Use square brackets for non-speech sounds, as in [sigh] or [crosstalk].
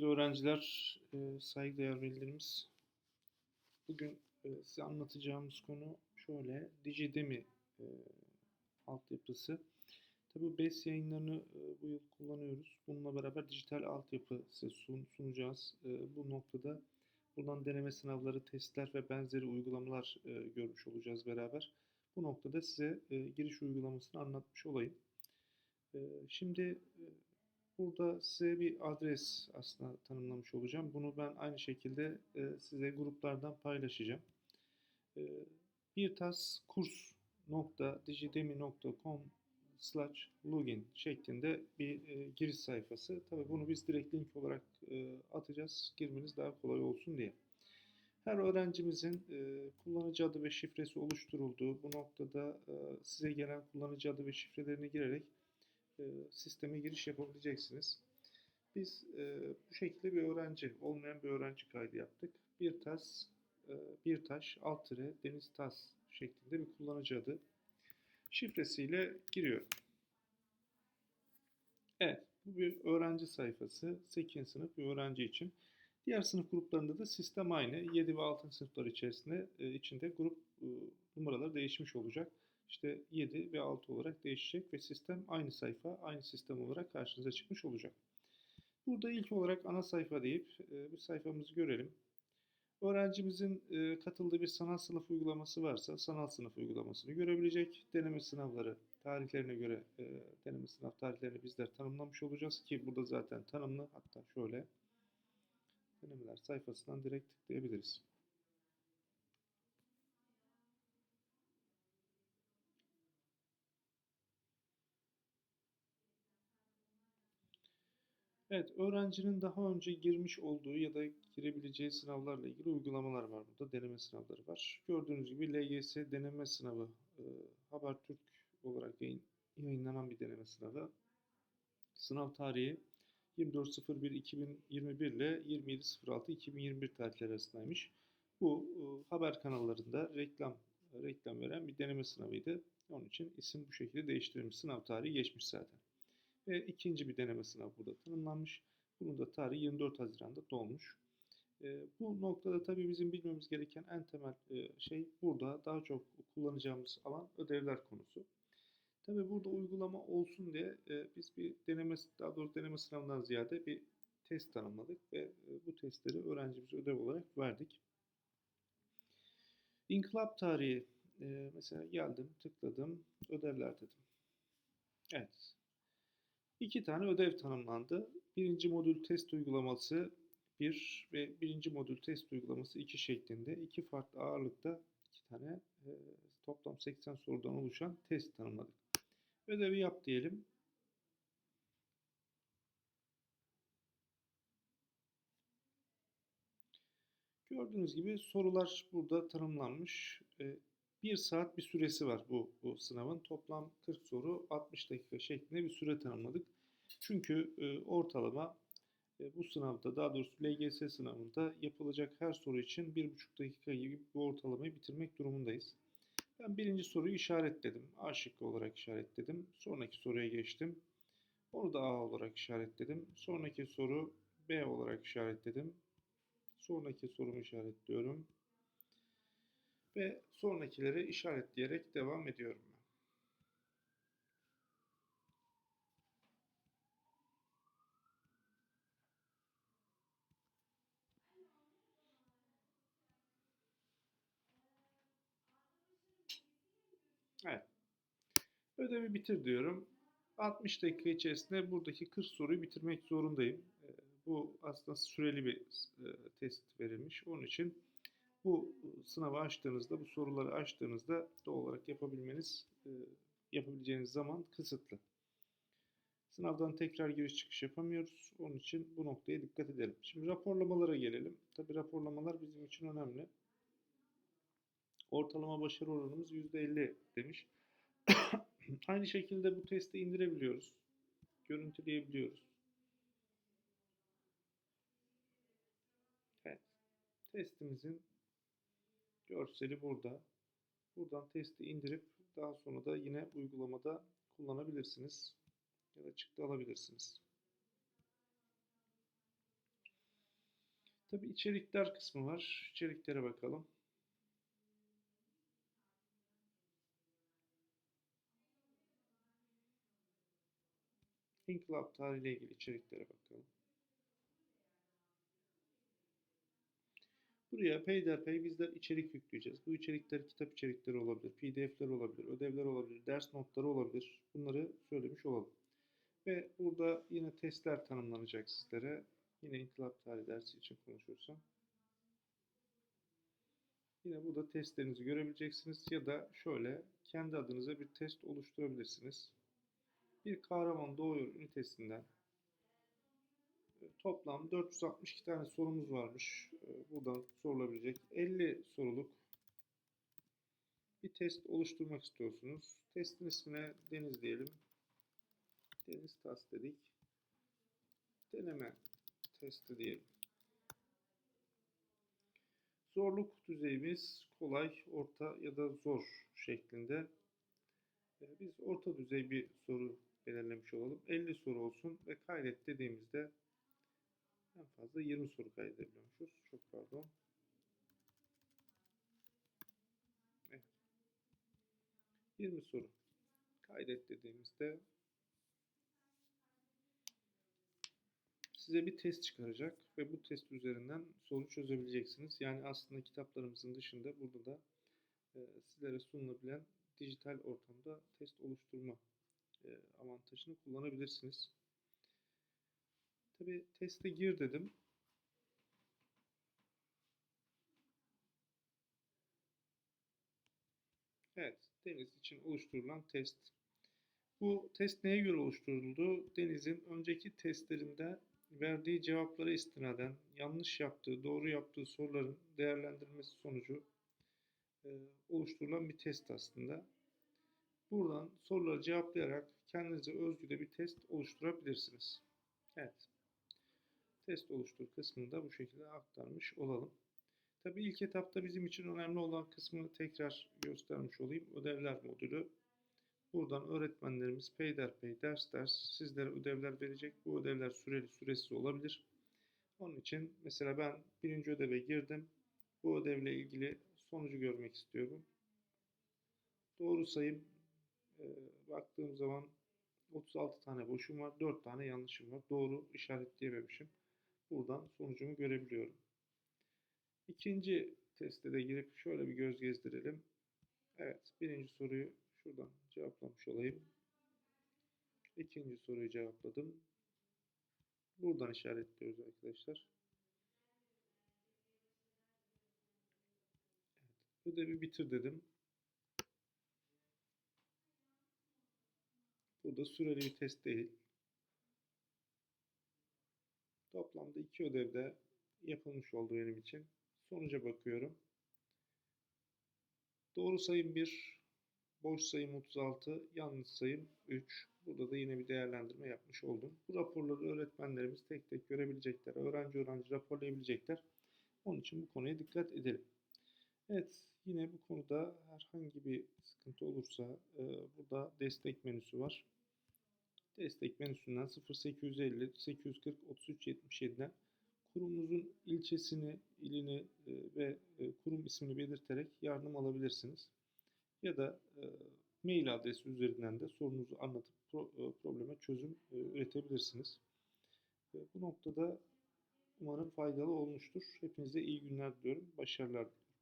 Sevgili öğrenciler, e, saygıdeğer velilerimiz. Bugün e, size anlatacağımız konu şöyle, Digidemi e, altyapısı. Tabi BES yayınlarını bu yıl kullanıyoruz. Bununla beraber dijital altyapı size sun, sunacağız. Bu noktada buradan deneme sınavları, testler ve benzeri uygulamalar görmüş olacağız beraber. Bu noktada size giriş uygulamasını anlatmış olayım. Şimdi Burada size bir adres aslında tanımlamış olacağım. Bunu ben aynı şekilde e, size gruplardan paylaşacağım. E, bir tas kurs.digidemi.com slash login şeklinde bir e, giriş sayfası. Tabii bunu biz direkt link olarak e, atacağız. Girmeniz daha kolay olsun diye. Her öğrencimizin e, kullanıcı adı ve şifresi oluşturulduğu bu noktada e, size gelen kullanıcı adı ve şifrelerini girerek e, sisteme giriş yapabileceksiniz. Biz e, bu şekilde bir öğrenci, olmayan bir öğrenci kaydı yaptık. Bir tas, e, bir taş, alt tire, deniz tas şeklinde bir kullanıcı adı şifresiyle giriyorum. Evet, bu bir öğrenci sayfası. 8. sınıf bir öğrenci için. Diğer sınıf gruplarında da sistem aynı. 7 ve 6. sınıflar içerisinde e, içinde grup e, numaraları değişmiş olacak işte 7 ve 6 olarak değişecek ve sistem aynı sayfa, aynı sistem olarak karşınıza çıkmış olacak. Burada ilk olarak ana sayfa deyip e, bir sayfamızı görelim. Öğrencimizin e, katıldığı bir sanal sınıf uygulaması varsa sanal sınıf uygulamasını görebilecek. Deneme sınavları tarihlerine göre e, deneme sınav tarihlerini bizler tanımlamış olacağız ki burada zaten tanımlı. Hatta şöyle denemeler sayfasından direkt tıklayabiliriz. Evet, öğrencinin daha önce girmiş olduğu ya da girebileceği sınavlarla ilgili uygulamalar var burada. Deneme sınavları var. Gördüğünüz gibi LGS deneme sınavı e, Habertürk olarak yayın, yayınlanan bir deneme sınavı. Sınav tarihi 24.01.2021 ile 27.06.2021 tarihleri arasındaymış. Bu e, haber kanallarında reklam reklam veren bir deneme sınavıydı. Onun için isim bu şekilde değiştirilmiş. Sınav tarihi geçmiş zaten. Ve ikinci bir deneme sınavı burada tanımlanmış. Bunun da tarihi 24 Haziran'da dolmuş. E, bu noktada tabii bizim bilmemiz gereken en temel e, şey burada daha çok kullanacağımız alan ödevler konusu. Tabii burada uygulama olsun diye e, biz bir deneme, daha doğrusu deneme sınavından ziyade bir test tanımladık ve e, bu testleri öğrencimize ödev olarak verdik. İnkılap tarihi e, mesela geldim, tıkladım, ödevler dedim. Evet, İki tane ödev tanımlandı. Birinci modül test uygulaması 1 ve birinci modül test uygulaması 2 şeklinde iki farklı ağırlıkta iki tane e, toplam 80 sorudan oluşan test tanımladık. Ödevi yap diyelim. Gördüğünüz gibi sorular burada tanımlanmış. E, bir saat bir süresi var bu, bu sınavın. Toplam 40 soru 60 dakika şeklinde bir süre tanımladık. Çünkü e, ortalama e, bu sınavda daha doğrusu LGS sınavında yapılacak her soru için 1,5 dakika gibi bir ortalamayı bitirmek durumundayız. Ben birinci soruyu işaretledim. A şıkkı olarak işaretledim. Sonraki soruya geçtim. Onu da A olarak işaretledim. Sonraki soru B olarak işaretledim. Sonraki sorumu işaretliyorum ve sonrakileri işaretleyerek devam ediyorum ben. Evet. Ödevi bitir diyorum. 60 dakika içerisinde buradaki 40 soruyu bitirmek zorundayım. Ee, bu aslında süreli bir e, test verilmiş. Onun için bu sınavı açtığınızda, bu soruları açtığınızda doğal olarak yapabilmeniz, yapabileceğiniz zaman kısıtlı. Sınavdan tekrar giriş çıkış yapamıyoruz. Onun için bu noktaya dikkat edelim. Şimdi raporlamalara gelelim. Tabi raporlamalar bizim için önemli. Ortalama başarı oranımız %50 demiş. [coughs] Aynı şekilde bu testi indirebiliyoruz. Görüntüleyebiliyoruz. Evet. Testimizin Görseli burada. Buradan testi indirip daha sonra da yine uygulamada kullanabilirsiniz. Ya da çıktı alabilirsiniz. Tabi içerikler kısmı var. İçeriklere bakalım. İnkılap tarihiyle ilgili içeriklere bakalım. Buraya peyderpey bizler içerik yükleyeceğiz. Bu içerikler kitap içerikleri olabilir, pdf'ler olabilir, ödevler olabilir, ders notları olabilir. Bunları söylemiş olalım. Ve burada yine testler tanımlanacak sizlere. Yine inkılap tarihi dersi için konuşursam. Yine burada testlerinizi görebileceksiniz ya da şöyle kendi adınıza bir test oluşturabilirsiniz. Bir kahraman doğuyor ünitesinden toplam 462 tane sorumuz varmış. E, Buradan sorulabilecek 50 soruluk bir test oluşturmak istiyorsunuz. Testin ismine Deniz diyelim. Deniz Tas dedik. Deneme testi diyelim. Zorluk düzeyimiz kolay, orta ya da zor şeklinde. E, Biz orta düzey bir soru belirlemiş olalım. 50 soru olsun ve kaydet dediğimizde en fazla 20 soru kaydedebiliyormuşuz. Çok pardon. Evet. 20 soru kaydet dediğimizde size bir test çıkaracak ve bu test üzerinden soru çözebileceksiniz. Yani aslında kitaplarımızın dışında burada da e, sizlere sunulabilen dijital ortamda test oluşturma e, avantajını kullanabilirsiniz. Tabi teste gir dedim. Evet, Deniz için oluşturulan test. Bu test neye göre oluşturuldu? Deniz'in önceki testlerinde verdiği cevaplara istinaden yanlış yaptığı, doğru yaptığı soruların değerlendirmesi sonucu e, oluşturulan bir test aslında. Buradan soruları cevaplayarak kendinize özgü de bir test oluşturabilirsiniz. Evet. Test oluştur kısmını da bu şekilde aktarmış olalım. Tabii ilk etapta bizim için önemli olan kısmını tekrar göstermiş olayım. Ödevler modülü. Buradan öğretmenlerimiz peyderpey ders ders sizlere ödevler verecek. Bu ödevler süreli süresiz olabilir. Onun için mesela ben birinci ödeve girdim. Bu ödevle ilgili sonucu görmek istiyorum. Doğru sayım e, baktığım zaman 36 tane boşum var. 4 tane yanlışım var. Doğru işaretleyememişim. Buradan sonucumu görebiliyorum. İkinci teste de girip şöyle bir göz gezdirelim. Evet, birinci soruyu şuradan cevaplamış olayım. İkinci soruyu cevapladım. Buradan işaretliyoruz arkadaşlar. Evet, ödevi bitir dedim. Burada süreli bir test değil. Toplamda iki ödevde yapılmış oldu benim için. Sonuca bakıyorum. Doğru sayım 1, boş sayım 36, yanlış sayım 3. Burada da yine bir değerlendirme yapmış oldum. Bu raporları öğretmenlerimiz tek tek görebilecekler. Öğrenci öğrenci raporlayabilecekler. Onun için bu konuya dikkat edelim. Evet, yine bu konuda herhangi bir sıkıntı olursa e, burada destek menüsü var. Destek menüsünden 0850 840 33 77'den kurumumuzun ilçesini, ilini e, ve e, kurum ismini belirterek yardım alabilirsiniz. Ya da e, mail adresi üzerinden de sorunuzu anlatıp pro, probleme çözüm üretebilirsiniz. Bu noktada umarım faydalı olmuştur. Hepinize iyi günler diliyorum. Başarılar diliyorum.